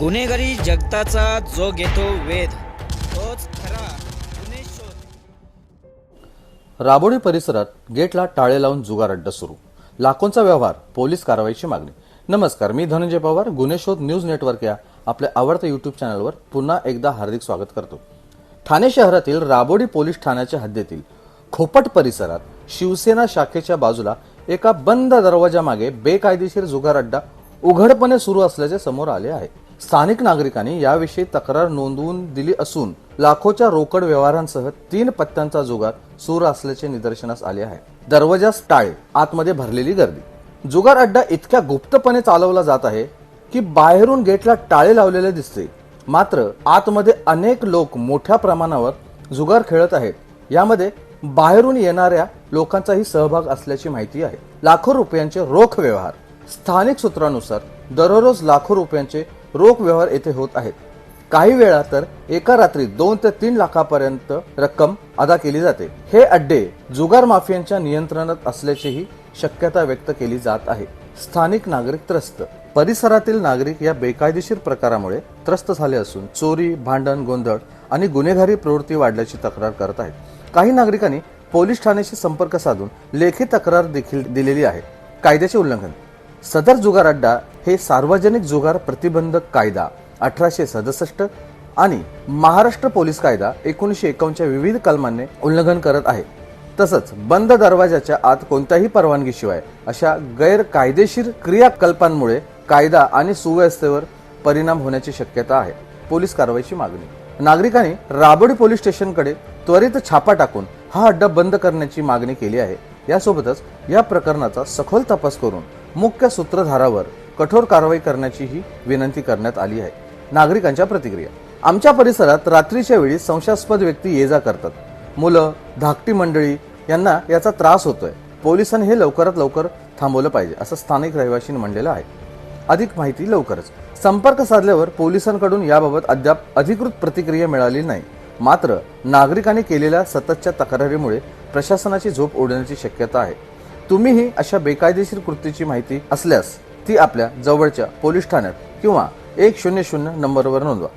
गुन्हेगारी जगताचा जो घेतो वेध तोच खरा गुन्हे शोध. राबोडी परिसरात गेटला टाळे लावून जुगार अड्डा सुरू. लाखोंचा व्यवहार पोलीस कारवाईची मागणी. नमस्कार मी धनंजय पवार गुन्हे शोध न्यूज नेटवर्क या आपल्या आवडत्या युट्यूब चॅनलवर पुन्हा एकदा हार्दिक स्वागत करतो. ठाणे शहरातील राबोडी पोलीस ठाण्याच्या हद्दीतील खोपट परिसरात शिवसेना शाखेच्या बाजूला एका बंद दरवाजामागे बेकायदेशीर जुगार अड्डा उघडपणे सुरू असल्याचे समोर आले आहे. स्थानिक नागरिकांनी याविषयी तक्रार नोंदवून दिली असून लाखोच्या रोकड व्यवहारांसह तीन पत्त्यांचा जुगार सुरू असल्याचे निदर्शनास आले आहे. दरवाजास टाळे आतमध्ये भरलेली गर्दी. जुगार अड्डा इतक्या गुप्तपणे चालवला जात आहे की बाहेरून गेटला टाळे लावलेले दिसते. मात्र आतमध्ये अनेक लोक मोठ्या प्रमाणावर जुगार खेळत आहेत. यामध्ये बाहेरून येणाऱ्या लोकांचाही सहभाग असल्याची माहिती आहे. लाखो रुपयांचे रोख व्यवहार. स्थानिक सूत्रानुसार दररोज लाखो रुपयांचे रोख व्यवहार येथे होत आहेत. काही वेळा तर एका रात्री दोन ते तीन लाखापर्यंत रक्कम अदा केली जाते. हे अड्डे जुगार माफियांच्या नियंत्रणात असल्याचीही शक्यता व्यक्त केली जात आहे. स्थानिक नागरिक त्रस्त. परिसरातील नागरिक या बेकायदेशीर प्रकारामुळे त्रस्त झाले असून चोरी भांडण गोंधळ आणि गुन्हेगारी प्रवृत्ती वाढल्याची तक्रार करत आहेत. काही नागरिकांनी पोलीस ठाण्याशी संपर्क साधून लेखी तक्रार देखील दिलेली आहे. कायद्याचे उल्लंघन. सदर जुगार अड्डा हे सार्वजनिक जुगार प्रतिबंधक कायदा अठराशे सदुसष्ट आणि महाराष्ट्र पोलीस कायदा एकोणीसशे एकावन्नच्या विविध कलमांनी उल्लंघन करत आहे. तसंच बंद दरवाजाच्या आत कोणत्याही परवानगीशिवाय अशा गैरकायदेशीर क्रियाकल्पांमुळे कायदा आणि सुव्यवस्थेवर परिणाम होण्याची शक्यता आहे. पोलीस कारवाईची मागणी. नागरिकांनी राबोडी पोलीस स्टेशनकडे त्वरित छापा टाकून हा अड्डा बंद करण्याची मागणी केली आहे. यासोबतच या प्रकरणाचा सखोल तपास करून मुख्य सूत्रधारावर कठोर कारवाई करण्याचीही विनंती करण्यात आली आहे. नागरिकांच्या प्रतिक्रिया. आमच्या परिसरात रात्रीच्या वेळी संशयास्पद व्यक्ती ये जा करतात. मुलं धाकटी मंडळी यांना याचा त्रास होतोय. पोलिसांनी हे लवकरात लवकर थांबवलं पाहिजे असं स्थानिक रहिवाशींनी म्हणलेलं आहे. अधिक माहिती लवकरच. संपर्क साधल्यावर पोलिसांकडून याबाबत अद्याप अधिकृत प्रतिक्रिया मिळाली नाही. मात्र नागरिकांनी केलेल्या सततच्या तक्रारीमुळे प्रशासनाची झोप उडण्याची शक्यता आहे. तुम्हीही अशा बेकायदेशीर कृतीची माहिती असल्यास ती आपल्या जवळच्या पोलीस ठाण्यात किंवा एक शून्य शून्य नंबरवर नोंदवा.